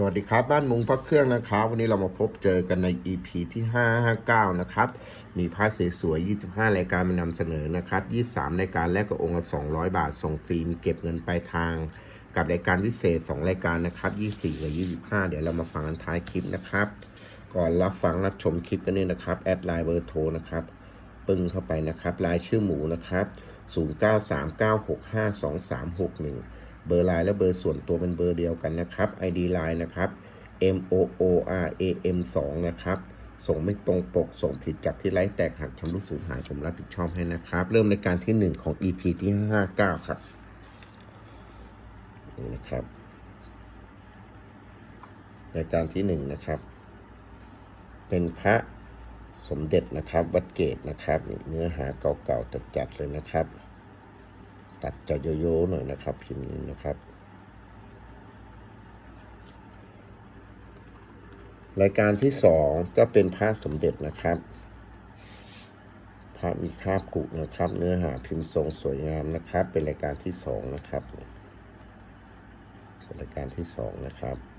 สวัสดีครับ บ้านมุงพักเครื่องนะครับ วันนี้เรามาพบเจอกันใน EP ที่ 559 นะครับ มีพาสสวยๆ25 รายการมานำเสนอนะครับ 23 รายการแลกกับองค์ละ200 บาท ส่งฟรีมีเก็บเงินปลายทาง กับรายการพิเศษ 2 รายการนะครับ 24กับ25 เดี๋ยวเรามาฟังกันท้ายคลิปนะครับ ก่อนรับฟังรับชมคลิปกันเนี่ยนะครับ แอดไลน์เบอร์โทรนะครับ ปึ้งเข้าไปนะครับ รายชื่อหมูนะครับ 0939652361 เบอร์ไลน์และเบอร์ส่วนตัวเป็นเบอร์เดียวกันนะครับ ID ไลน์นะครับ M O O R A M 2นะครับ ส่งไม่ตรงปก ส่งผิดจากที่ไลฟ์แตกหักชำรุดสูญหายผมรับผิดชอบให้นะครับ เริ่มในการที่ 1 ของ EP ที่ 59 ครับ นี่นะครับรายการที่ 1 นะครับ เป็นพระสมเด็จนะครับ วัดเกตนะครับ เนื้อหาเก่าๆจัดๆเลยนะครับ ตัดจะโยๆหน่อยนะครับพิมพ์นี้นะครับ รายการที่สองก็เป็นพระสมเด็จนะครับพระมีคาบกุนะครับ เนื้อหาพิมพ์ทรงสวยงามนะครับ เป็นรายการที่สองนะครับเป็นรายการที่สองนะครับ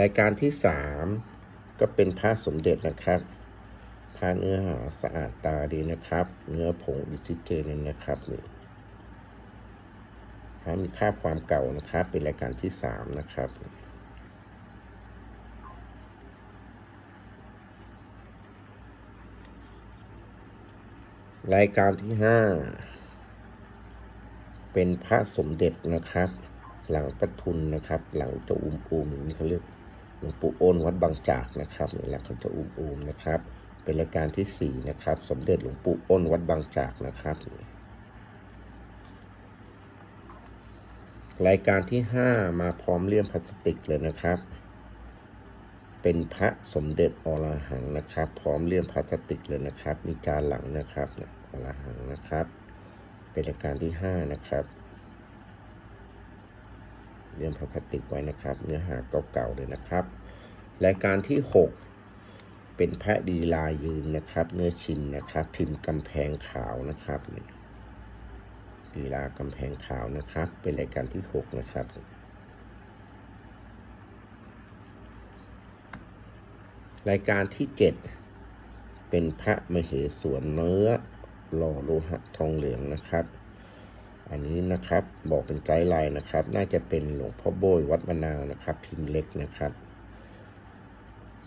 รายการที่สามก็เป็นพระสมเด็จนะครับพระเนื้อหาสะอาดตาดีนะครับ เนื้อผงดิจิเจนนะครับนี่มีค่าความเก่านะครับ เป็นรายการที่สามนะครับรายการที่ห้าเป็นพระสมเด็จนะครับ หลังประทุนนะครับ หลังจะอุ้มอูมนี่เขาเรียก หลวงปู่โอนวัดบางจากนะครับนี่แหละเขาจะอุ้มอูมนะครับ เป็นรายการที่สี่นะครับ สมเด็จหลวงปู่โอนวัดบางจากนะครับ รายการที่ห้ามาพร้อมเลี่ยมพลาสติกเลยนะครับ เป็นพระสมเด็จอรหังนะครับ พร้อมเลี่ยมพลาสติกเลยนะครับ มีการหลังนะครับเนี่ยอรหังนะครับ เป็นรายการที่ห้านะครับ เลี่ยมพลาสติกไว้นะครับ เนื้อหาเก่าๆเลยนะครับ รายการที่ 6 เป็นพระดีลายืนนะครับ เนื้อชินนะครับ พิมพ์กำแพงขาวนะครับดีลากำแพงขาวนะครับ เป็นรายการที่ 6 นะครับรายการที่ 7 เป็นพระมเหสวนเนื้อหล่อโลหะทองเหลืองนะครับ อันนี้นะครับบอกเป็นไกด์ไลน์นะครับ น่าจะเป็นหลวงพ่อโบยวัดมะนาวนะครับ พิมพ์เล็กนะครับ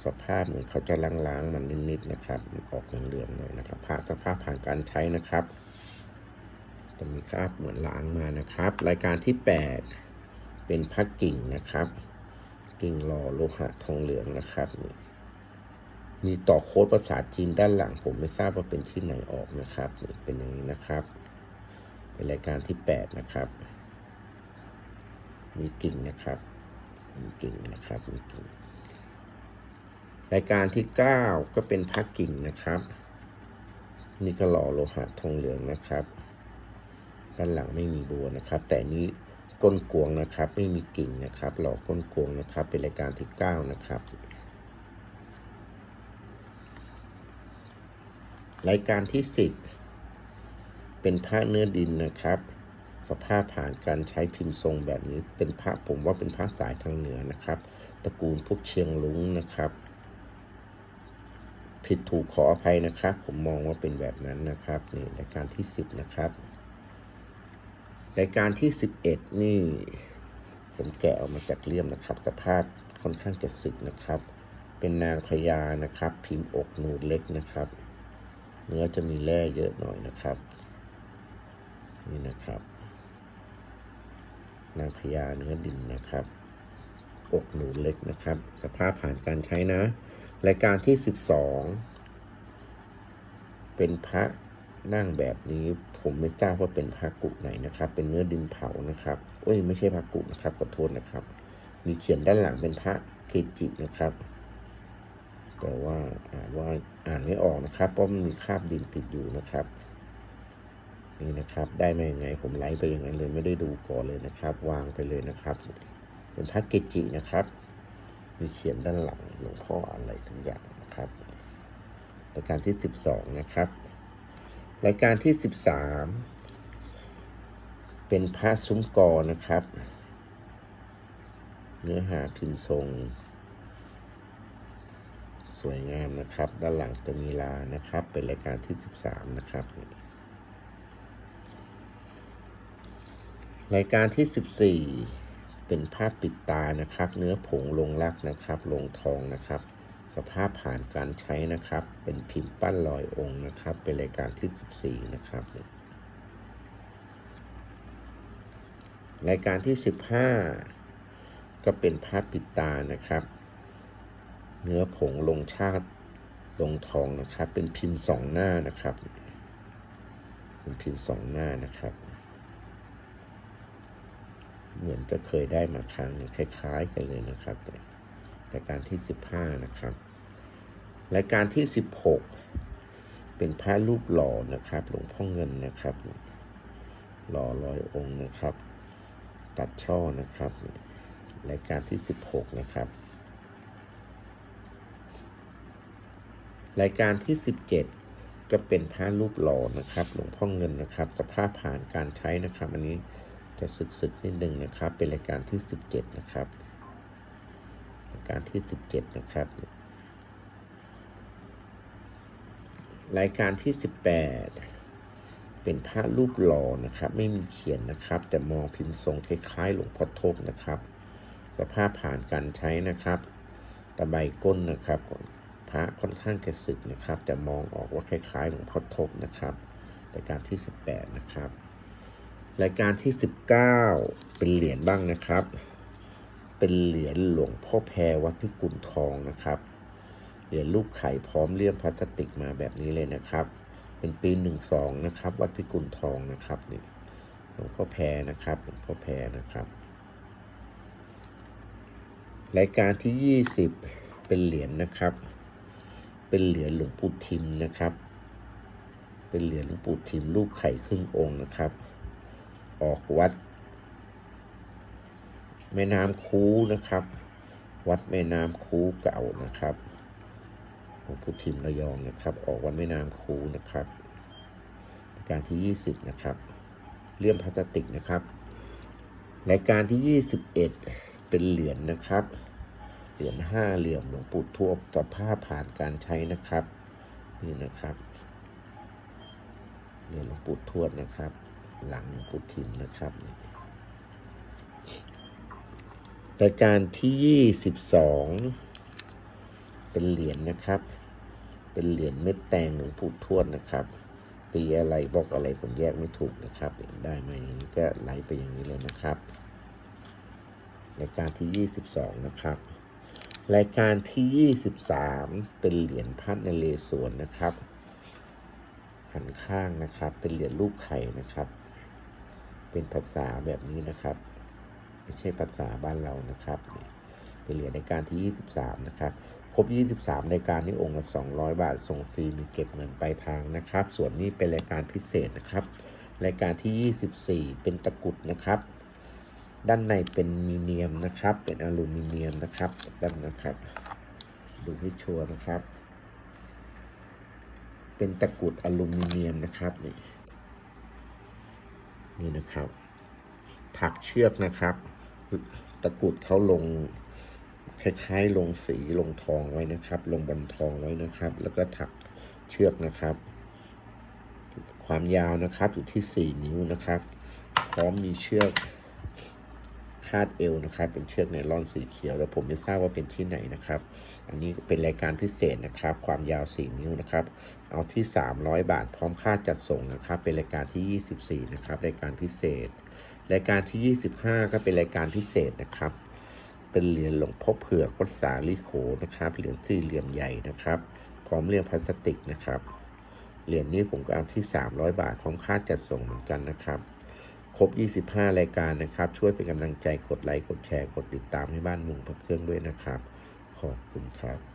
สภาพเหมือนเขาจะล้างๆมันนิดๆนะครับออกเหลืองๆหน่อยนะครับผ้าสภาพผ่านการใช้นะครับจะมีคราบเหมือนล้างมานะครับ รายการที่ 8 เป็นพักกิ่งนะครับ กิ่งหล่อโลหะทองเหลืองนะครับมีต่อโค้ดภาษาจีนด้านหลังผมไม่ทราบว่าเป็นที่ไหนออกนะครับ เป็นอย่างนี้นะครับ เป็นรายการที่ 8 นะครับ มีกิ่งนะครับ มีกิ่งนะครับ มีกิ่ง รายการที่ 9 ก็เป็นพักกิ่งนะครับ นี่ก็หล่อโลหะทองเหลืองนะครับ ด้านหลังไม่มีบัวนะครับ แต่นี้ก้นกวงนะครับ ไม่มีกิ่งนะครับ หล่อก้นกวงนะครับ เป็นรายการที่ 9 นะครับรายการที่ 10 เป็นพระเนื้อดินนะครับ สภาพผ่านการใช้พิมพ์ทรงแบบนี้ เป็นพระผมว่าเป็นพระสายทางเหนือนะครับ ตระกูลพวกเชียงลุงนะครับ ผิดถูกขออภัยนะครับ ผมมองว่าเป็นแบบนั้นนะครับนี่รายการที่ 10 นะครับรายการที่ 11 นี่ ผมแกะออกมาจากเลี่ยมนะครับ สภาพค่อนข้างจะสึกนะครับ เป็นนางพญานะครับพิมพ์อกนูนเล็กนะครับ เนื้อจะมีแร่เยอะหน่อยนะครับ นี่นะครับ นางพญาเนื้อดินนะครับอกหนูเล็กนะครับ สภาพผ่านการใช้นะ รายการที่12เป็นพระนั่งแบบนี้ผมไม่ทราบว่าเป็นพระกุไหนนะครับ เป็นเนื้อดินเผานะครับเอ้ยไม่ใช่พระกุนะครับขอโทษนะครับ มีเขียนด้านหลังเป็นพระเกจินะครับ แต่ว่าอ่านว่าอ่านไม่ออกนะครับเพราะมันมีคราบดินติดอยู่นะครับ นี่นะครับ ได้มาอยังไงผมไลฟ์ไปอย่างนั้นเลยไม่ได้ดูก่อนเลยนะครับ วางไปเลยนะครับ เป็นพระเกจินะครับ มีเขียนด้านหลังหลวงพ่ออะไรสักอย่างนะครับรายการที่ 12 นะครับ รายการที่ 13 เป็นพระซุ้มกอนะครับ เนื้อหาพิมพ์ทรง สวยงามนะครับ ด้านหลังจะมีลานะครับ เป็นรายการที่ 13 นะครับ รายการที่ 14 เป็นภาพปิดตานะครับ เนื้อผงลงรักนะครับ ลงทองนะครับ สภาพผ่านการใช้นะครับ เป็นพิมพ์ปั้นลอยองค์นะครับ เป็นรายการที่ 14 นะครับ รายการที่ 15 ก็เป็นภาพปิดตานะครับ เนื้อผงลงชาติลงทองนะครับ เป็นพิมพ์สองหน้านะครับ เป็นพิมพ์สองหน้านะครับ เหมือนก็เคยได้มาครั้งคล้าย ๆ กันเลยนะครับรายการที่ 15 นะครับ รายการที่ 16 เป็นพระรูปหล่อนะครับ หลวงพ่อเงินนะครับ หล่อลอยองค์นะครับ ตัดช่อนะครับ รายการที่ 16 นะครับรายการที่ 17 ก็เป็นพระรูปหล่อนะครับ หลวงพ่อเงินนะครับ สภาพผ่านการใช้นะครับ อันนี้ จะสึกๆนิดหนึ่งนะครับ เป็นรายการที่ 17 นะครับรายการที่ 17 นะครับ รายการที่ 18 เป็นพระรูปหล่อนะครับ ไม่มีเขียนนะครับ แต่มองพิมพ์ทรงคล้ายๆ หลวงพ่อทบนะครับ สภาพผ่านการใช้นะครับ ตะไบก้นนะครับพระค่อนข้างจะสึกนะครับ แต่มองออกว่าคล้ายๆ หลวงพ่อทบนะครับรายการที่ 18 นะครับ รายการที่ 19 เป็นเหรียญบ้างนะครับ เป็นเหรียญหลวงพ่อแพรวัดพิกุลทองนะครับ เหรียญลูกไข่พร้อมเลี่ยมพลาสติกมาแบบนี้เลยนะครับ เป็นปี 12 นะครับ วัดพิกุลทองนะครับนี่หลวงพ่อแพรนะครับหลวงพ่อแพรนะครับ รายการที่ 20 เป็นเหรียญนะครับ เป็นเหรียญหลวงปู่ทิมนะครับ เป็นเหรียญหลวงปู่ทิมรูปไข่ครึ่งองค์นะครับ ออกวัด แม่น้ำคูนะครับ วัดแม่น้ำคูเก่านะครับหลวงปู่ทิมระยองนะครับ ออกวัดแม่น้ำคูนะครับรายการที่ 20 นะครับ เลี่ยมพลาสติกนะครับรายการที่ 21 เป็นเหรียญนะครับ เหรียญห้าเหลี่ยมหลวงปู่ทวบสภาพผ่านการใช้นะครับ นี่นะครับเหรียญหลวงปู่ทวดนะครับ หลังหลวงปู่ทิมนะครับ รายการที่ 22 เป็นเหรียญนะครับ เป็นเหรียญเม็ดแตงหลวงปู่ทวดนะครับปีอะไรบอกอะไรผมแยกไม่ถูกนะครับได้มาอย่างนี้ก็ไหลไปอย่างนี้เลยนะครับรายการที่ 22 นะครับ รายการที่ 23 เป็นเหรียญพัดนเรศวรนะครับ หันข้างนะครับ เป็นเหรียญลูกไข่นะครับ เป็นภาษาแบบนี้นะครับ ไม่ใช่ภาษาบ้านเรานะครับ เป็นเหรียญในการที่ 23 นะครับ ครบ 23รายการนี้องค์ละ 200 บาท ส่งฟรีมีเก็บเงินปลายทางนะครับ ส่วนนี้เป็นรายการพิเศษนะครับ รายการที่ 24 เป็นตะกุดนะครับ ด้านในเป็นมีเนียมนะครับ เป็นอลูมิเนียมนะครับด้านนะครับ ดูให้ชัวร์นะครับ เป็นตะกุดอลูมิเนียมนะครับนี่ นี่นะครับ ถักเชือกนะครับ ตะกุดเขาลงคล้ายๆลงสีลงทองไว้นะครับ ลงบนทองไว้นะครับ แล้วก็ถักเชือกนะครับ ความยาวนะครับอยู่ที่ 4 นิ้วนะครับ พร้อมมีเชือกาดเอวนะครับ เป็นเชือกไนล่อนสีเขียวแล้วผมไม่ทราบว่าเป็นที่ไหนนะครับ อันนี้เป็นรายการพิเศษนะครับ ความยาว 4 นิ้วนะครับ เอาที่ 300 บาทพร้อมค่าจัดส่งนะครับ เป็นรายการที่ 24 นะครับ รายการพิเศษ รายการที่ 25 ก็เป็นรายการพิเศษนะครับ เป็นเหรียญหลวงพ่อเผือกวัดสาลิโขนะครับ เหรียญสี่เหลี่ยมใหญ่นะครับ พร้อมเรียงพลาสติกนะครับ เหรียญนี้ผมก็เอาที่ 300 บาทพร้อมค่าจัดส่งเหมือนกันนะครับ ครบ 25 รายการนะครับ ช่วยเป็นกำลังใจกดไลค์ กดแชร์ กดติดตามให้บ้านมุงพระเครื่องด้วยนะครับ ขอบคุณครับ